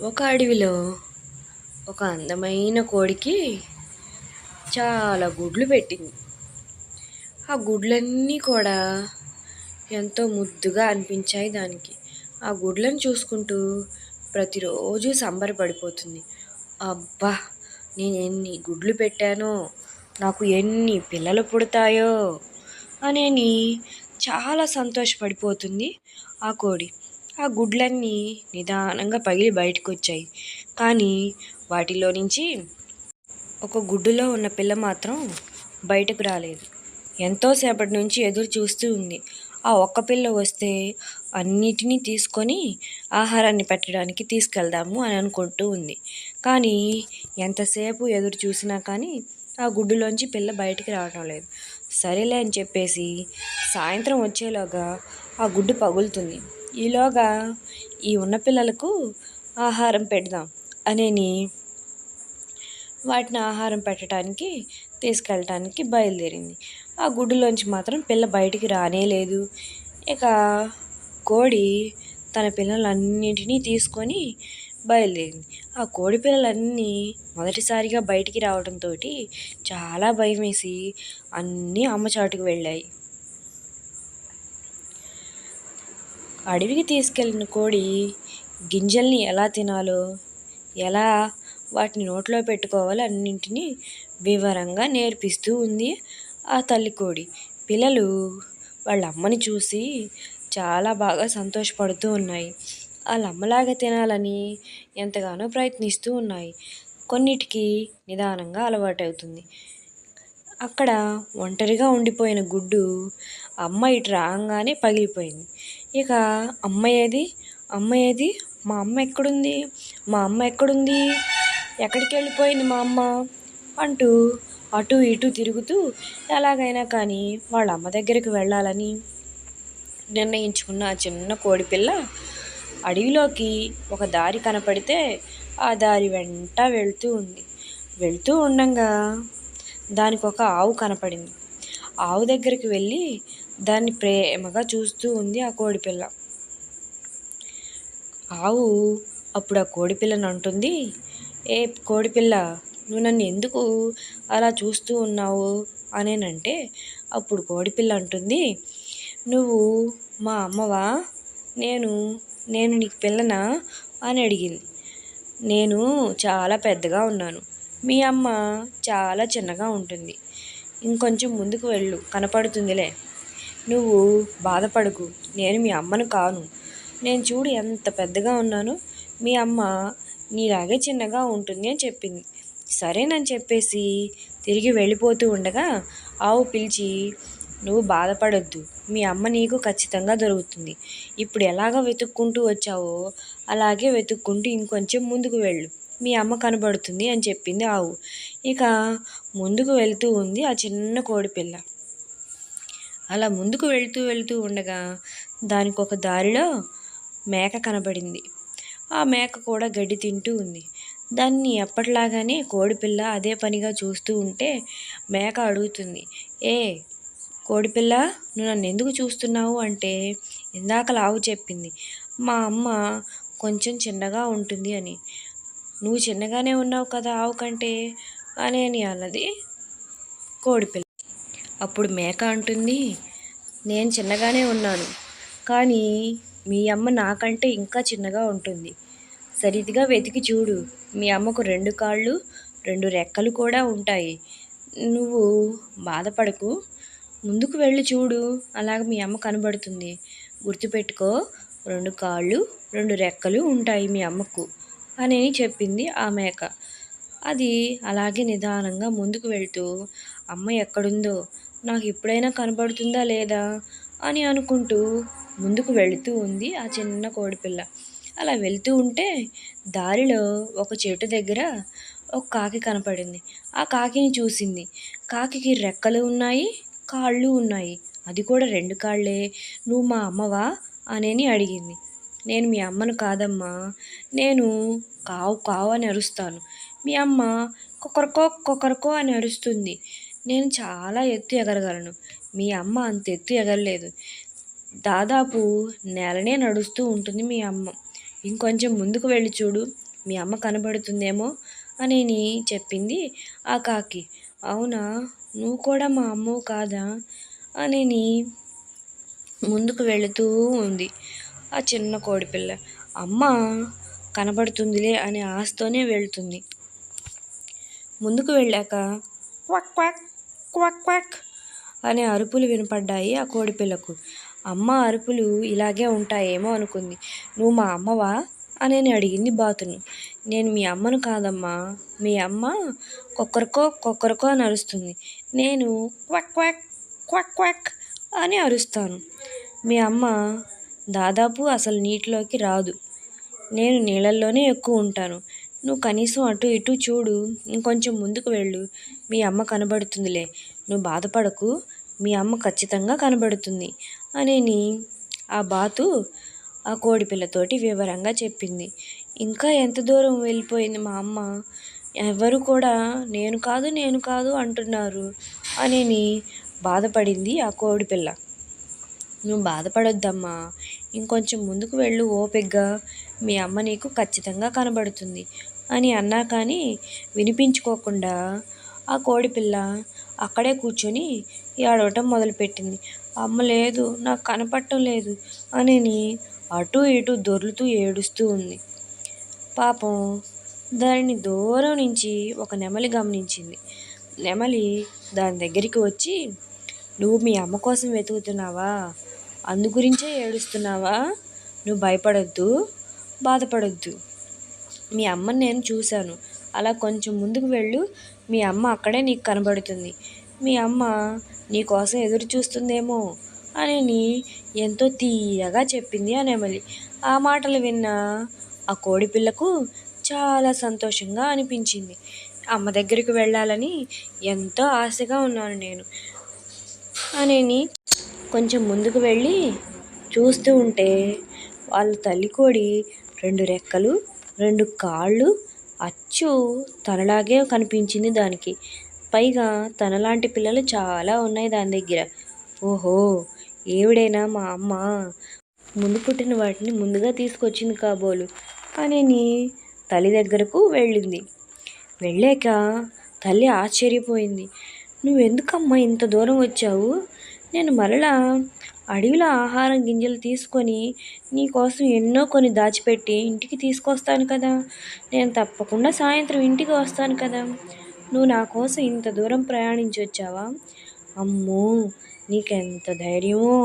ఒక అడవిలో ఒక అందమైన కోడికి చాలా గుడ్లు పెట్టింది. ఆ గుడ్లన్నీ కూడా ఎంతో ముద్దుగా అనిపించాయి దానికి. ఆ గుడ్లను చూసుకుంటూ ప్రతిరోజు సంబరపడిపోతుంది అబ్బా! నేను ఎన్ని గుడ్లు పెట్టానో నాకు ఎన్ని పిల్లలు పుడతాయో అనేని చాలా సంతోషపడిపోతుంది ఆ కోడి. ఆ గుడ్లన్నీ నిదానంగా పగిలి బయటకు వచ్చాయి కానీ వాటిలో నుంచి ఒక గుడ్డులో ఉన్న పిల్ల మాత్రం బయటకు రాలేదు. ఎంతోసేపటి నుంచి ఎదురు చూస్తూ ఉంది. ఆ ఒక్క పిల్ల వస్తే అన్నిటినీ తీసుకొని ఆహారాన్ని పెట్టడానికి తీసుకెళ్దాము అని అనుకుంటూ ఉంది. కానీ ఎంతసేపు ఎదురు చూసినా కానీ ఆ గుడ్డులోంచి పిల్ల బయటికి రావడం లేదు. సరేలే అని చెప్పేసి సాయంత్రం వచ్చేలోగా ఆ గుడ్డు పగులుతుంది. ఈలోగా ఈ ఉన్న పిల్లలకు ఆహారం పెడదాం అనేని వాటిని ఆహారం పెట్టడానికి తీసుకెళ్ళటానికి బయలుదేరింది. ఆ గుడ్డులోంచి మాత్రం పిల్ల బయటికి రానే లేదు. ఇక కోడి తన పిల్లలన్నింటినీ తీసుకొని బయలుదేరింది. ఆ కోడి పిల్లలన్నీ మొదటిసారిగా బయటికి రావడంతో చాలా భయం వేసి అన్నీ అమ్మ చాటుకు వెళ్ళాయి. అడవికి తీసుకెళ్ళిన కోడి గింజల్ని ఎలా తినాలో ఎలా వాటిని నోట్లో పెట్టుకోవాలో అన్నింటినీ వివరంగా నేర్పిస్తూ ఉంది ఆ తల్లి కోడి. పిల్లలు వాళ్ళ అమ్మని చూసి చాలా బాగా సంతోషపడుతూ ఉన్నాయి. వాళ్ళ అమ్మలాగా తినాలని ఎంతగానో ప్రయత్నిస్తూ ఉన్నాయి. కొన్నిటికి నిదానంగా అలవాటవుతుంది. అక్కడ ఒంటరిగా ఉండిపోయిన గుడ్డు అమ్మ ఇటు రాగానే పగిలిపోయింది. ఇక అమ్మ ఏది? అమ్మ ఏది? మా అమ్మ ఎక్కడుంది? మా అమ్మ ఎక్కడుంది? ఎక్కడికి వెళ్ళిపోయింది మా అమ్మ? అంటూ అటు ఇటు తిరుగుతూ ఎలాగైనా కానీ వాళ్ళ అమ్మ దగ్గరికి వెళ్ళాలని నిర్ణయించుకున్న ఆ చిన్న కోడిపిల్ల అడవిలోకి ఒక దారి కనపడితే ఆ దారి వెంట వెళ్తూ ఉంది. వెళ్తూ ఉండగా దానికి ఒక ఆవు కనపడింది. ఆవు దగ్గరికి వెళ్ళి దాన్ని ప్రేమగా చూస్తూ ఉంది ఆ కోడిపిల్ల. ఆవు అప్పుడు ఆ కోడిపిల్లను అంటుంది ఏ కోడిపిల్ల నువ్వు నన్ను ఎందుకు అలా చూస్తూ ఉన్నావు? అనేనంటే అప్పుడు కోడిపిల్ల అంటుంది నువ్వు మా అమ్మవా? నేను నేను నీకు పిల్లనా? అని అడిగింది. నేను చాలా పెద్దగా ఉన్నాను. మీ అమ్మ చాలా చిన్నగా ఉంటుంది. ఇంకొంచెం ముందుకు వెళ్ళు కనపడుతుందిలే. నువ్వు బాధపడకు. నేను మీ అమ్మను కాను. నేను చూడు ఎంత పెద్దగా ఉన్నాను. మీ అమ్మ నీలాగే చిన్నగా ఉంటుంది అని చెప్పింది. సరేనని చెప్పేసి తిరిగి వెళ్ళిపోతూ ఉండగా ఆవు పిలిచి నువ్వు బాధపడొద్దు. మీ అమ్మ నీకు ఖచ్చితంగా దొరుకుతుంది. ఇప్పుడు ఎలాగ వెతుక్కుంటూ వచ్చావో అలాగే వెతుక్కుంటూ ఇంకొంచెం ముందుకు వెళ్ళు. మీ అమ్మ కనబడుతుంది అని చెప్పింది ఆవు. ఇక ముందుకు వెళ్తూ ఉంది ఆ చిన్న కోడిపిల్ల అలా ముందుకు వెళ్తూ వెళ్తూ ఉండగా దానికి ఒక దారిలో మేక కనబడింది. ఆ మేక కూడా గడ్డి తింటూ ఉంది. దాన్ని ఎప్పటిలాగానే కోడిపిల్ల అదే పనిగా చూస్తూ ఉంటే మేక అడుగుతుంది ఏ కోడిపిల్ల నువ్వు నన్ను ఎందుకు చూస్తున్నావు? అంటే ఇందాక లావు చెప్పింది మా అమ్మ కొంచెం చిన్నగా ఉంటుంది అని. నువ్వు చిన్నగానే ఉన్నావు కదా ఆవు కంటే అని అన్నది కోడిపిల్ల. అప్పుడు మేక అంటుంది నేను చిన్నగానే ఉన్నాను కానీ మీ అమ్మ నాకంటే ఇంకా చిన్నగా ఉంటుంది. సరిదిగా వెతికి చూడు మీ అమ్మకు రెండు కాళ్ళు రెండు రెక్కలు కూడా ఉంటాయి. నువ్వు బాధపడకు. ముందుకు వెళ్ళి చూడు అలాగ మీ అమ్మ కనబడుతుంది. గుర్తుపెట్టుకో రెండు కాళ్ళు రెండు రెక్కలు ఉంటాయి మీ అమ్మకు అని చెప్పింది ఆ మేక. అది అలాగే నిదానంగా ముందుకు వెళ్తూ అమ్మ ఎక్కడుందో నాకు ఎప్పుడైనా కనబడుతుందా లేదా అని అనుకుంటూ ముందుకు వెళుతూ ఉంది ఆ చిన్న కోడిపిల్ల. అలా వెళ్తూ ఉంటే దారిలో ఒక చెట్టు దగ్గర ఒక కాకి కనపడింది. ఆ కాకిని చూసింది. కాకికి రెక్కలు ఉన్నాయి కాళ్ళు ఉన్నాయి. అది కూడా రెండు కాళ్ళే. నువ్వు మా అమ్మవా? అనేని అడిగింది. నేను మీ అమ్మను కాదమ్మా. నేను కావు కావు అని అరుస్తాను. మీ అమ్మ కొకరకో కొకరకో అని అరుస్తుంది. నేను చాలా ఎత్తు ఎగరగలను. మీ అమ్మ అంత ఎత్తు ఎగరలేదు. దాదాపు నేలనే నడుస్తూ ఉంటుంది మీ అమ్మ. ఇంకొంచెం ముందుకు వెళ్ళి చూడు మీ అమ్మ కనబడుతుందేమో అని చెప్పింది ఆ కాకి. అవునా? నువ్వు కూడా మా అమ్మ కాదా? అని ముందుకు వెళుతూ ఉంది ఆ చిన్న కోడిపిల్ల. అమ్మ కనబడుతుందిలే అనే ఆశతోనే వెళ్తుంది. ముందుకు వెళ్ళాక క్వాక్ క్వాక్ క్వాక్ క్వాక్ అనే అరుపులు వినపడ్డాయి ఆ కోడిపిల్లకు అమ్మ అరుపులు ఇలాగే ఉంటాయేమో అనుకుంది. నువ్వు మా అమ్మవా? అని అడిగింది బాతును. నేను మీ అమ్మను కాదమ్మా. మీ అమ్మ కొక్కరికో కొక్కరికో అని అరుస్తుంది. నేను క్వాక్ క్వాక్ క్వాక్ క్వాక్ అని అరుస్తాను. మీ అమ్మ దాదాపు అసలు నీటిలోకి రాదు. నేను నీళ్ళల్లోనే ఎక్కువ ఉంటాను. నువ్వు కనీసం అటు ఇటు చూడు. ఇంకొంచెం ముందుకు వెళ్ళు. మీ అమ్మ కనబడుతుందిలే. నువ్వు బాధపడకు. మీ అమ్మ ఖచ్చితంగా కనబడుతుంది అని ఆ బాతు ఆ కోడిపిల్లతోటి వివరంగా చెప్పింది. ఇంకా ఎంత దూరం వెళ్ళిపోయింది మా అమ్మ? ఎవరు కూడా నేను కాదు నేను కాదు అంటున్నారు అనేని బాధపడింది ఆ కోడిపిల్ల నువ్వు బాధపడొద్దమ్మా. ఇంకొంచెం ముందుకు వెళ్ళు ఓపిగ్గా. మీ అమ్మ నీకు ఖచ్చితంగా కనబడుతుంది అని అన్నా కానీ వినిపించుకోకుండా ఆ కోడిపిల్ల అక్కడే కూర్చొని ఏడవటం మొదలుపెట్టింది. అమ్మ లేదు నాకు కనపడటం లేదు అని అటు ఇటు దొర్లుతూ ఏడుస్తూ ఉంది. పాపం దానిని దూరం నుంచి ఒక నెమలి గమనించింది. నెమలి దాని దగ్గరికి వచ్చి నువ్వు మీ అమ్మ కోసం వెతుకుతున్నావా? అందు గురించే ఏడుస్తున్నావా? నువ్వు భయపడొద్దు బాధపడొద్దు. మీ అమ్మని నేను చూశాను. అలా కొంచెం ముందుకు వెళ్ళు. మీ అమ్మ అక్కడే నీకు కనబడుతుంది. మీ అమ్మ నీ కోసం ఎదురు చూస్తుందేమో అని ఎంతో తీయగా చెప్పింది అనేమలి. ఆ మాటలు విన్న ఆ కోడి పిల్లకు చాలా సంతోషంగా అనిపించింది. అమ్మ దగ్గరికి వెళ్ళాలని ఎంతో ఆశగా ఉన్నాను నేను అని కొంచెం ముందుకు వెళ్ళి చూస్తూ ఉంటే వాళ్ళ తల్లి కోడి రెండు రెక్కలు రెండు కాళ్ళు అచ్చు తనలాగే కనిపించింది దానికి. పైగా తనలాంటి పిల్లలు చాలా ఉన్నాయి దాని దగ్గర. ఓహో ఏవిడైనా మా అమ్మ ముందు పుట్టిన వాటిని ముందుగా తీసుకొచ్చింది కాబోలు. అని తల్లి దగ్గరకు వెళ్ళింది. వెళ్ళాక తల్లి ఆశ్చర్యపోయింది. నువ్వెందుకమ్మా ఇంత దూరం వచ్చావు? నేను మరలా అడవిలో ఆహారం గింజలు తీసుకొని నీకోసం ఎన్నో కొన్ని దాచిపెట్టి ఇంటికి తీసుకొస్తాను కదా. నేను తప్పకుండా సాయంత్రం ఇంటికి వస్తాను కదా. నువ్వు నా కోసం ఇంత దూరం ప్రయాణించి వచ్చావా? అమ్మో నీకెంత ధైర్యమో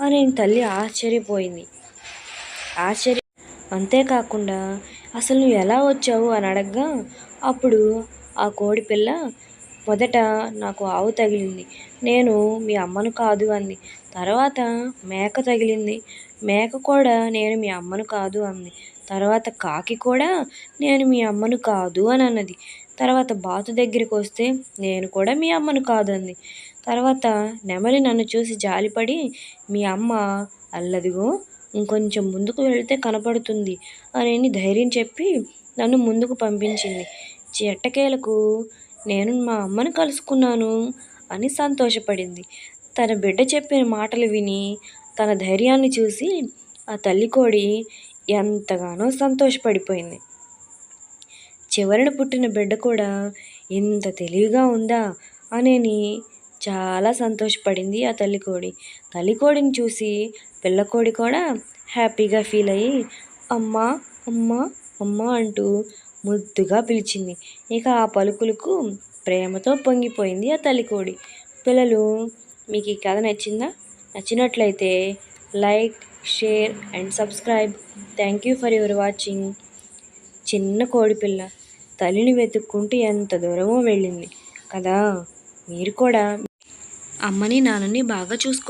అని తల్లి ఆశ్చర్యపోయింది. ఆశ్చర్య అంతేకాకుండా అసలు నువ్వు ఎలా వచ్చావు అని అడగ్గా అప్పుడు ఆ కోడి పిల్ల మొదట నాకు ఆవు తగిలింది. నేను మీ అమ్మను కాదు అంది. తర్వాత మేక తగిలింది. మేక కూడా నేను మీ అమ్మను కాదు అంది. తర్వాత కాకి కూడా నేను మీ అమ్మను కాదు అని అన్నది. తర్వాత బాతు దగ్గరికి వస్తే నేను కూడా మీ అమ్మను కాదు అంది. తర్వాత నెమలి నన్ను చూసి జాలిపడి మీ అమ్మ అల్లదిగో ఇంకొంచెం ముందుకు వెళితే కనపడుతుంది అని ధైర్యం చెప్పి నన్ను ముందుకు పంపించింది. చెట్టకేలకు నేను మా అమ్మను కలుసుకున్నాను అని సంతోషపడింది. తన బిడ్డ చెప్పిన మాటలు విని తన ధైర్యాన్ని చూసి ఆ తల్లి కోడి ఎంతగానో సంతోషపడిపోయింది. చివరన పుట్టిన బిడ్డ కూడా ఇంత తెలివిగా ఉందా అని చాలా సంతోషపడింది ఆ తల్లి కోడి. తల్లి కోడిని చూసి పిల్లకోడి కూడా హ్యాపీగా ఫీల్ అయ్యి అమ్మ అమ్మ అమ్మ అంటూ ముద్దుగా పిలిచింది. ఇక ఆ పలుకులకు ప్రేమతో పొంగిపోయింది ఆ తల్లి కోడి. పిల్లలు మీకు ఈ కథ నచ్చిందా? నచ్చినట్లయితే like share and subscribe. Thank you for your watching. చిన్న కోడిపిల్ల తల్లిని వెతుక్కుంటూ ఎంత దూరమో వెళ్ళింది. కదా? మీరు కూడా. అమ్మని నాన్నని బాగా చూసుకో